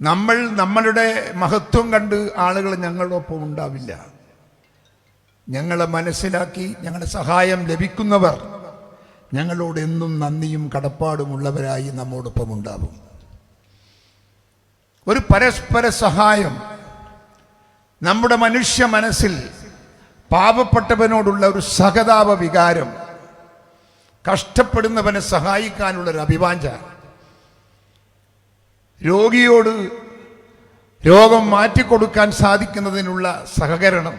നമ്മൾ നമ്മളുടെ മഹത്വം കണ്ട് ആളുകൾ ഞങ്ങളോടൊപ്പം ഉണ്ടാവില്ല. ഞങ്ങളെ മനസ്സിലാക്കി ഞങ്ങളുടെ സഹായം ലഭിക്കുന്നവർ ഞങ്ങളോട് എന്നും നന്ദിയും കടപ്പാടുമുള്ളവരായി നമ്മോടൊപ്പം ഉണ്ടാവും. ഒരു പരസ്പര സഹായം നമ്മുടെ മനുഷ്യ മനസ്സിൽ പാവപ്പെട്ടവനോടുള്ള ഒരു സഹതാപ വികാരം കഷ്ടപ്പെടുന്നവനെ സഹായിക്കാനുള്ളൊരു അഭിവാഞ്ച രോഗിയോട് രോഗം മാറ്റിക്കൊടുക്കാൻ സാധിക്കുന്നതിനുള്ള സഹകരണം.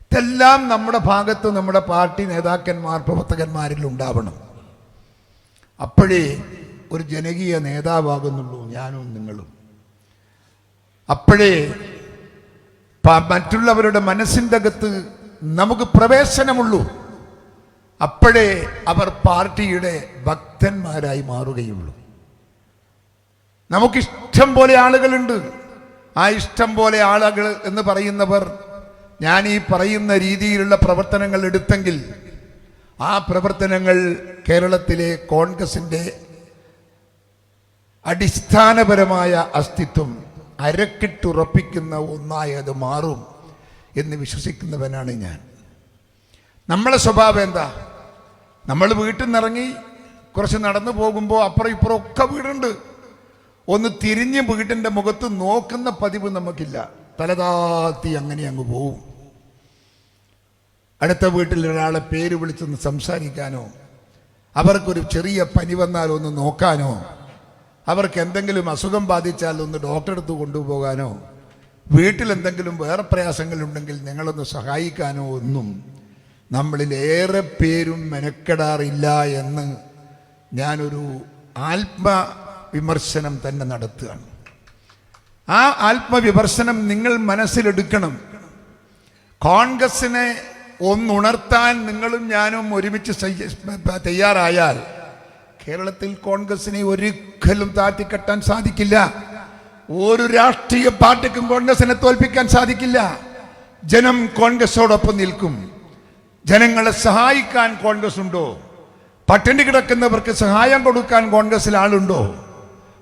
ഇതെല്ലാം നമ്മുടെ ഭാഗത്ത് നമ്മുടെ പാർട്ടി നേതാക്കന്മാർ പ്രവർത്തകന്മാരിൽ ഉണ്ടാവണം. അപ്പോഴേ ഒരു ജനകീയ നേതാവാകുന്നുള്ളൂ ഞാനും നിങ്ങളും. അപ്പോഴേ മറ്റുള്ളവരുടെ മനസ്സിന്റെ അകത്ത് നമുക്ക് പ്രവേശനമുള്ളൂ. അപ്പോഴേ അവർ പാർട്ടിയുടെ ഭക്തന്മാരായി മാറുകയുള്ളൂ. നമുക്കിഷ്ടം പോലെ ആളുകളുണ്ട്. ആ ഇഷ്ടം പോലെ ആളുകൾ എന്ന് പറയുന്നവർ ഞാൻ ഈ പറയുന്ന രീതിയിലുള്ള പ്രവർത്തനങ്ങൾ എടുത്തെങ്കിൽ ആ പ്രവർത്തനങ്ങൾ കേരളത്തിലെ കോൺഗ്രസിന്റെ അടിസ്ഥാനപരമായ അസ്തിത്വം അരക്കിട്ടുറപ്പിക്കുന്ന ഒന്നായി അത് മാറും എന്ന് വിശ്വസിക്കുന്നവനാണ് ഞാൻ. നമ്മളെ സ്വഭാവം എന്താ? നമ്മൾ വീട്ടിൽ നിന്നിറങ്ങി കുറച്ച് നടന്നു പോകുമ്പോൾ അപ്പുറം ഇപ്പുറം ഒക്കെ വീടുണ്ട്. ഒന്ന് തിരിഞ്ഞ് വീട്ടിന്റെ മുഖത്ത് നോക്കുന്ന പതിവ് നമുക്കില്ല. തലതാത്തി അങ്ങനെ അങ്ങ് പോവും. അടുത്ത വീട്ടിൽ ഒരാളെ പേര് വിളിച്ചൊന്ന് സംസാരിക്കാനോ അവർക്കൊരു ചെറിയ പനി വന്നാൽ ഒന്ന് നോക്കാനോ അവർക്ക് എന്തെങ്കിലും അസുഖം ബാധിച്ചാൽ ഒന്ന് ഡോക്ടറെ അടുത്ത് കൊണ്ടുപോകാനോ വീട്ടിൽ എന്തെങ്കിലും വേറെ പ്രയാസങ്ങളുണ്ടെങ്കിൽ ഞങ്ങളൊന്ന് സഹായിക്കാനോ ഒന്നും നമ്മളിൽ ഏറെ പേരും മെനക്കെടാറില്ല എന്ന് ഞാനൊരു ആത്മവിമർശനം തന്നെ നടത്തുകയാണ്. ആ ആത്മവിമർശനം നിങ്ങൾ മനസ്സിലെടുക്കണം. കോൺഗ്രസിനെ ഒന്നുണർത്താൻ നിങ്ങളും ഞാനും ഒരുമിച്ച് തയ്യാറായാൽ കേരളത്തിൽ കോൺഗ്രസിനെ ഒരിക്കലും താഴ്ത്തിക്കെട്ടാൻ സാധിക്കില്ല. ഒരു രാഷ്ട്രീയ പാർട്ടിക്കും കോൺഗ്രസിനെ തോൽപ്പിക്കാൻ സാധിക്കില്ല. ജനം കോൺഗ്രസോടൊപ്പം നിൽക്കും. ജനങ്ങളെ സഹായിക്കാൻ കോൺഗ്രസ് ഉണ്ടോ പട്ടിണി കിടക്കുന്നവർക്ക് സഹായം കൊടുക്കാൻ കോൺഗ്രസിൽ ആളുണ്ടോ?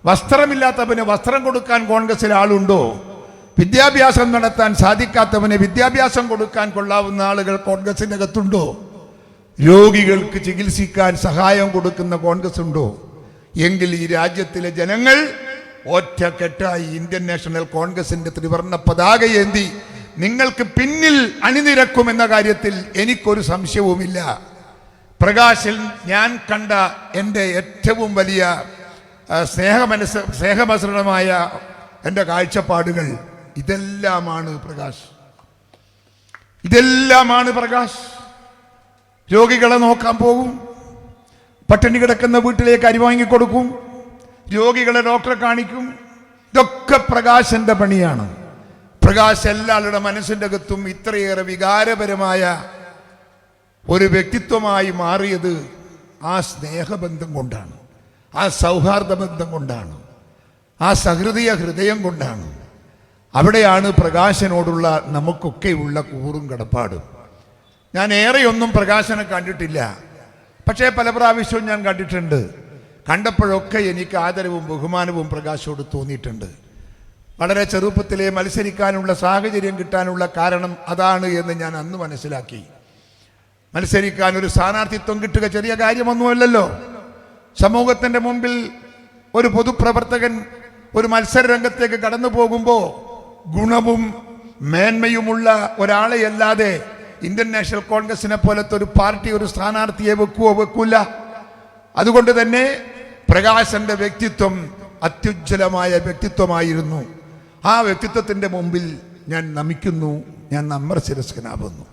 വസ്ത്രമില്ലാത്തവന് വസ്ത്രം കൊടുക്കാൻ കോൺഗ്രസിൽ ആളുണ്ടോ? വിദ്യാഭ്യാസം നടത്താൻ സാധിക്കാത്തവന് വിദ്യാഭ്യാസം കൊടുക്കാൻ കൊള്ളാവുന്ന ആളുകൾ കോൺഗ്രസിനകത്തുണ്ടോ രോഗികൾക്ക് ചികിത്സിക്കാൻ സഹായം കൊടുക്കുന്ന കോൺഗ്രസ് ഉണ്ടോ എങ്കിൽ ഈ രാജ്യത്തിലെ ജനങ്ങൾ ഒറ്റക്കെട്ടായി ഇന്ത്യൻ നാഷണൽ കോൺഗ്രസിന്റെ ത്രിവർണ പതാക ഏന്തി നിങ്ങൾക്ക് പിന്നിൽ അണിനിരക്കുമെന്ന കാര്യത്തിൽ എനിക്കൊരു സംശയവുമില്ല. പ്രകാശിൽ ഞാൻ കണ്ട എന്റെ ഏറ്റവും വലിയ സ്നേഹമനസ് സ്നേഹമസൃണമായ എന്റെ കാഴ്ചപ്പാടുകൾ ഇതെല്ലാമാണ് പ്രകാശ്. ഇതെല്ലാമാണ് പ്രകാശ്. രോഗികളെ നോക്കാൻ പോകും. പട്ടിണി കിടക്കുന്ന വീട്ടിലേക്ക് അരി വാങ്ങിക്കൊടുക്കും രോഗികളെ ഡോക്ടറെ കാണിക്കും. ഇതൊക്കെ പ്രകാശന്റെ പണിയാണ്. പ്രകാശ് എല്ലാവരുടെ മനസ്സിന്റെ അകത്തും ഇത്രയേറെ വികാരപരമായ ഒരു വ്യക്തിത്വമായി മാറിയത് ആ സ്നേഹബന്ധം കൊണ്ടാണ്. ആ സൗഹാർദ്ദ ബന്ധം കൊണ്ടാണ്. ആ സഹൃദയ ഹൃദയം കൊണ്ടാണ്. അവിടെയാണ് പ്രകാശനോടുള്ള നമുക്കൊക്കെയുള്ള കൂറും കടപ്പാടും. ഞാൻ ഏറെയൊന്നും പ്രകാശനെ കണ്ടിട്ടില്ല. പക്ഷേ പല പ്രാവശ്യവും ഞാൻ കണ്ടിട്ടുണ്ട്. കണ്ടപ്പോഴൊക്കെ എനിക്ക് ആദരവും ബഹുമാനവും പ്രകാശോട് തോന്നിയിട്ടുണ്ട്. വളരെ ചെറുപ്പത്തിലെ മത്സരിക്കാനുള്ള സാഹചര്യം കിട്ടാനുള്ള കാരണം അതാണ് എന്ന് ഞാൻ അന്ന് മനസ്സിലാക്കി. മത്സരിക്കാൻ ഒരു സ്ഥാനാർത്ഥിത്വം കിട്ടുക ചെറിയ കാര്യമൊന്നുമല്ലല്ലോ. സമൂഹത്തിന്റെ മുമ്പിൽ ഒരു പൊതുപ്രവർത്തകൻ ഒരു മത്സര രംഗത്തേക്ക് കടന്നു പോകുമ്പോൾ ഗുണവും മേന്മയുമുള്ള ഒരാളെ അല്ലാതെ ഇന്ത്യൻ നാഷണൽ കോൺഗ്രസിനെ പോലത്തെ ഒരു പാർട്ടി ഒരു സ്ഥാനാർത്ഥിയെ വെക്കുവോ വെക്കൂല. അതുകൊണ്ട് തന്നെ പ്രകാശന്റെ വ്യക്തിത്വം അത്യുജ്വലമായ വ്യക്തിത്വമായിരുന്നു. ആ വ്യക്തിത്വത്തിന്റെ മുമ്പിൽ ഞാൻ നമിക്കുന്നു ഞാൻ നമ്മർ ശിരസ്കനാവുന്നു